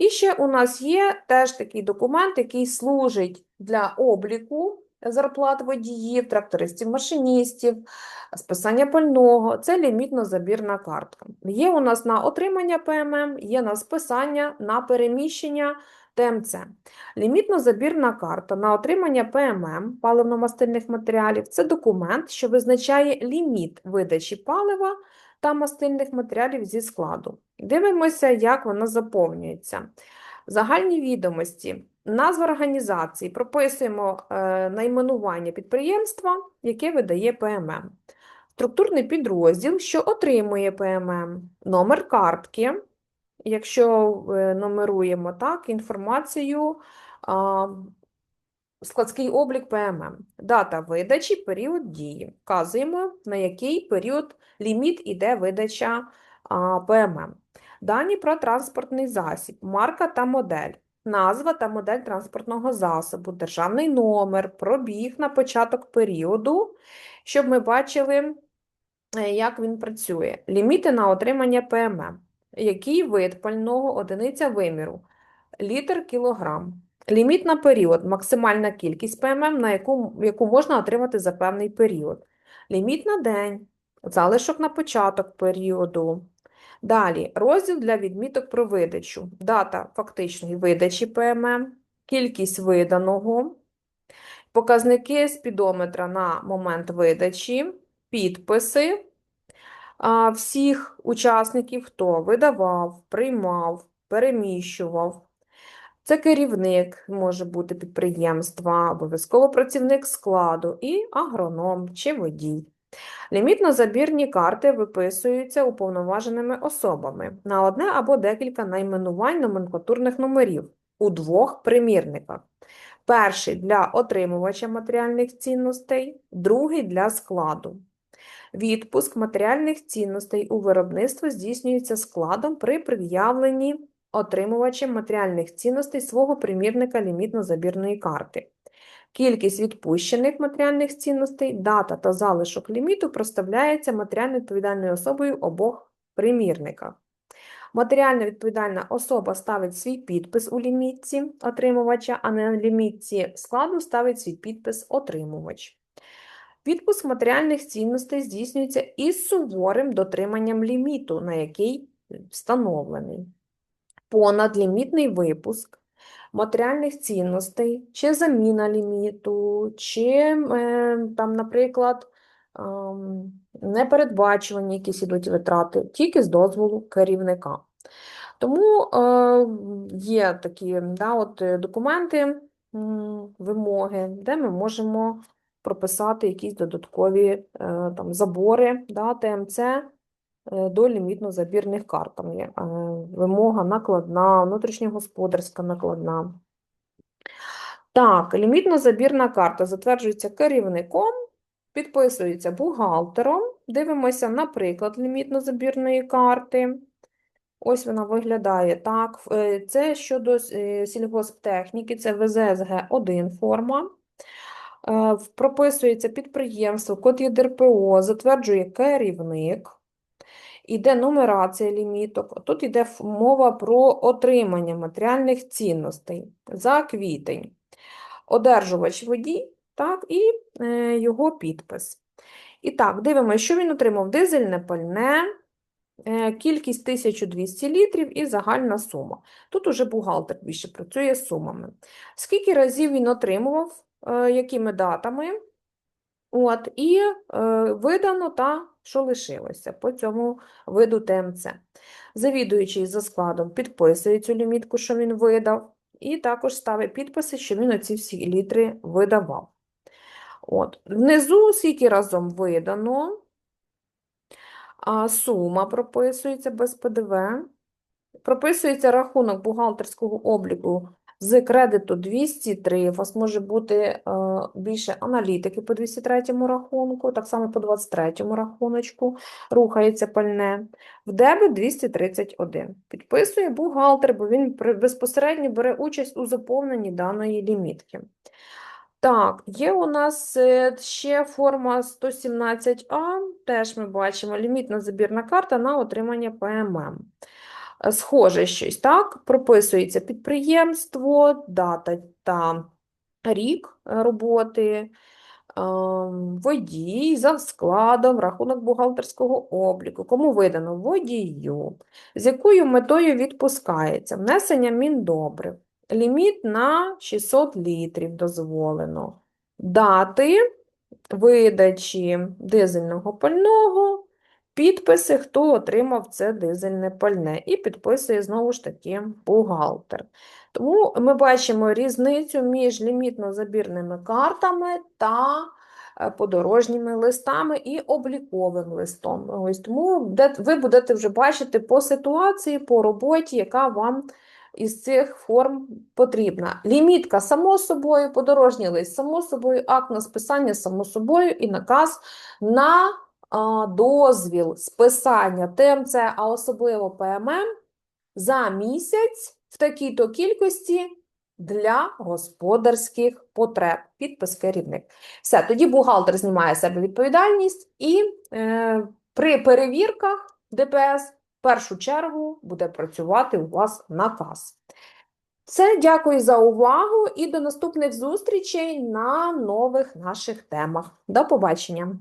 І ще у нас є теж такий документ, який служить для обліку зарплат водіїв, трактористів, машиністів, списання пального. Це лімітно-забірна картка. Є у нас на отримання ПММ, є на списання, на переміщення ТМЦ. Лімітно-забірна карта на отримання ПММ паливно-мастильних матеріалів це документ, що визначає ліміт видачі палива та мастильних матеріалів зі складу. Дивимося, як вона заповнюється. Загальні відомості, назва організації, прописуємо е, найменування підприємства, яке видає ПММ. Структурний підрозділ, що отримує ПММ, номер картки, якщо е, номеруємо так, інформацію, складський облік ПММ, дата видачі, період дії. Вказуємо, на який період ліміт іде видача ПММ. Дані про транспортний засіб, марка та модель, назва та модель транспортного засобу, державний номер, пробіг на початок періоду, щоб ми бачили, е, як він працює. Ліміти на отримання ПММ. Який вид пального одиниця виміру? Літр кілограм. Ліміт на період, максимальна кількість ПММ, на яку, яку можна отримати за певний період. Ліміт на день, залишок на початок періоду. Далі, розділ для відміток про видачу. Дата фактичної видачі ПММ, кількість виданого, показники спідометра на момент видачі, підписи всіх учасників, хто видавав, приймав, переміщував. Це керівник може бути підприємства, обов'язково працівник складу і агроном чи водій. Лімітно-забірні карти виписуються уповноваженими особами на одне або декілька найменувань номенклатурних номерів у двох примірниках. Перший для отримувача матеріальних цінностей, другий для складу. Відпуск матеріальних цінностей у виробництво здійснюється складом при пред'явленні отримувачем матеріальних цінностей свого примірника лімітно-забірної карти. Кількість відпущених матеріальних цінностей, дата та залишок ліміту проставляється матеріально відповідальною особою обох примірниках. Матеріально відповідальна особа ставить свій підпис у лімітці отримувача, а на лімітці складу ставить свій підпис отримувач. Відпуск матеріальних цінностей здійснюється із суворим дотриманням ліміту, на який встановлений. Понадлімітний випуск матеріальних цінностей, чи заміна ліміту, чи, е, там, наприклад, ем, непередбачувані якісь ідуть витрати, тільки з дозволу керівника. Тому е, є такі да, от, е, документи, вимоги, де ми можемо прописати якісь додаткові е, там, забори, да, ТМЦ е, до лімітно-забірних карт. Там є е, вимога накладна, внутрішньогосподарська накладна. Так, лімітно-забірна карта затверджується керівником, підписується бухгалтером. Дивимося, наприклад, лімітно-забірної карти. Ось вона виглядає так. Це щодо сільгосптехніки, це ВЗСГ-1 форма. Е, Прописується підприємство, код ЄДРПО, затверджує керівник. Іде нумерація ліміток. Тут йде мова про отримання матеріальних цінностей за квітень. Одержувач водій, так, і е, його підпис. І так, дивимося, що він отримав: дизельне пальне, е, кількість 1200 літрів і загальна сума. Тут уже бухгалтер більше працює з сумами. Скільки разів він отримував, якими датами, от, і е, видано та що лишилося по цьому виду ТМЦ. Завідуючий за складом підписує цю лімітку, що він видав, і також ставить підписи, що він оці всі літри видавав. От. Внизу скільки разом видано, а сума прописується без ПДВ. Прописується рахунок бухгалтерського обліку з кредиту 203. У вас може бути е, більше аналітики по 203 рахунку, так само по 23 рахуночку рухається пальне. В дебет 231. Підписує бухгалтер, бо він безпосередньо бере участь у заповненні даної лімітки. Так, є у нас е, ще форма 117А, теж ми бачимо лімітна забірна карта на отримання ПММ. Е, схоже щось, так? Прописується підприємство, дата та рік е, роботи, ем, водій за складом, рахунок бухгалтерського обліку, кому видано? Водію, з якою метою відпускається, внесення міндобрив, ліміт на 600 літрів дозволено, дати видачі дизельного пального, підписи, хто отримав це дизельне пальне, і підписує знову ж таки бухгалтер. Тому ми бачимо різницю між лімітно-забірними картами та е, подорожніми листами і обліковим листом. Ось тому ви будете вже бачити по ситуації, по роботі, яка вам із цих форм потрібна. Лімітка, само собою, подорожній лист, само собою, акт на списання, само собою, і наказ на дозвіл списання ТМЦ, а особливо ПММ, за місяць в такій-то кількості для господарських потреб. Підпис керівник. Все, тоді бухгалтер знімає себе відповідальність і е, при перевірках ДПС в першу чергу буде працювати у вас наказ. Це дякую за увагу і до наступних зустрічей на нових наших темах. До побачення!